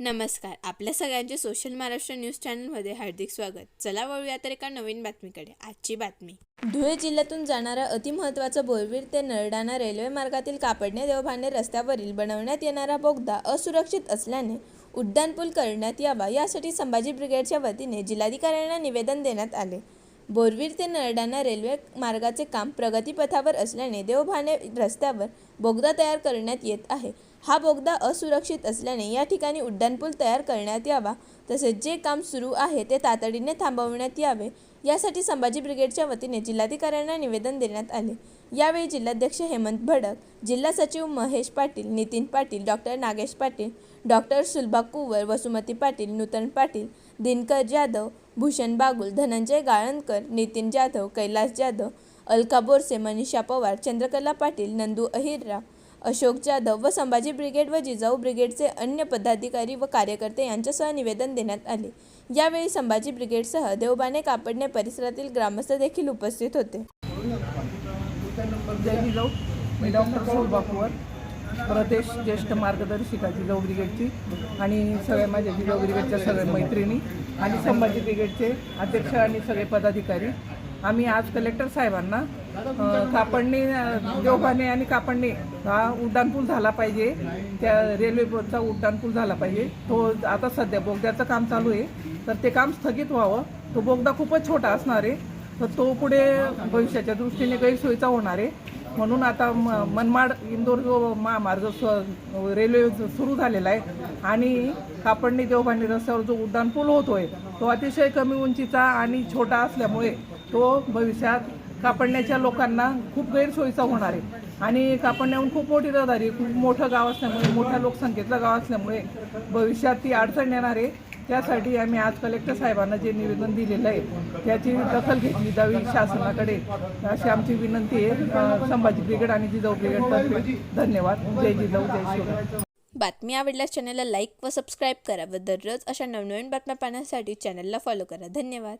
नमस्कार. आपल्या सगळ्यांचे सोशल महाराष्ट्र न्यूज चॅनलमध्ये हार्दिक स्वागत. चला वळूया तर एका नवीन बातमीकडे. आजची बातमी. धुळे जिल्ह्यातून जाणारा अतिमहत्वाचा बोरवीर ते नरडाणा रेल्वे मार्गातील कापडणे देवभाने रस्त्यावरील बनवण्यात येणारा बोगदा असुरक्षित असल्याने उड्डाणपूल करण्यात यावा यासाठी संभाजी ब्रिगेडच्या वतीने जिल्हाधिकाऱ्यांना निवेदन देण्यात आले. बोरवीर ते नरडाणा रेल्वे मार्गाचे काम प्रगतीपथावर असल्याने देवभाने रस्त्यावर बोगदा तयार करण्यात येत आहे. हा बोगदा असुरक्षित असल्याने या ठिकाणी उड्डाणपूल तयार करण्यात यावा तसेच जे काम सुरू आहे ते तातडीने थांबवण्यात यावे. यासाठी संभाजी ब्रिगेडच्या वतीने जिल्हाधिकाऱ्यांना निवेदन देण्यात आले. यावेळी जिल्हाध्यक्ष हेमंत भडक जिल्हा सचिव महेश पाटील नितीन पाटील डॉक्टर नागेश पाटील डॉक्टर सुलभा कुवर वसुमती पाटील नूतन पाटील दिनकर जाधव भूषण बागुल धनंजय गाळणकर नितीन जाधव कैलास जाधव अलका बोरसे मनीषा पवार चंद्रकला पाटील नंदू अहिरराव अशोक जाधव व संभाजी ब्रिगेड व जिजाऊ ब्रिगेडचे अन्य पदाधिकारी व कार्यकर्ते यांच्यासह निवेदन देण्यात आले यावेळी संभाजी ब्रिगेडसह देवबाने कापडणे परिसरातील ग्रामस्थ देखील उपस्थित होते प्रदेश ज्येष्ठ मार्गदर्शिका जिजाऊ ब्रिगेडची आणि सगळ्या माझ्या जिजाऊ ब्रिगेडच्या सगळ्या मैत्रिणी आणि संभाजी ब्रिगेडचे अध्यक्ष आणि सगळे पदाधिकारी. आम्ही आज कलेक्टर साहेबांना कापडणे कापडणी देवबाने आणि कापडणे हा उड्डाणपूल झाला पाहिजे. त्या रेल्वेचा उड्डाणपूल झाला पाहिजे. तो आता सध्या बोगद्याचं काम चालू आहे. तर ते काम स्थगित व्हावं. तो बोगदा खूपच छोटा असणार आहे. तर तो पुढे भविष्याच्या दृष्टीने गैरसोयीचा होणार आहे. म्हणून आता म मनमाड इंदोर जो महामार्ग स्व रेल्वे सुरू झालेला आहे आणि कापडणी देवभांडी रस्त्यावर जो उड्डाण पूल होतोय तो अतिशय कमी उंचीचा आणि छोटा असल्यामुळे तो भविष्यात कापडण्याच्या लोकांना खूप गैरसोयीचा होणार आहे. आणि कापडण्याहून खूप मोठी रहदारी खूप मोठं गाव असल्यामुळे मोठ्या लोकसंख्येतलं गाव असल्यामुळे भविष्यात ती अडचण येणार आहे. त्यासाठी आम्ही आज कलेक्टर साहेबांना जे निवेदन दिलेलं आहे त्याची दखल घेतली जावी शासनाकडे. अशी आमची विनंती आहे संभाजी ब्रिगेड आणि जिजाऊ ब्रिगेडतर्फे धन्यवाद. जय जिजाऊ जय शिवराय. बातमी आवडल्यास चॅनलला लाईक व सबस्क्राईब करा व दररोज अशा नवनवीन बातम्या पाहण्यासाठी चॅनलला फॉलो करा. धन्यवाद.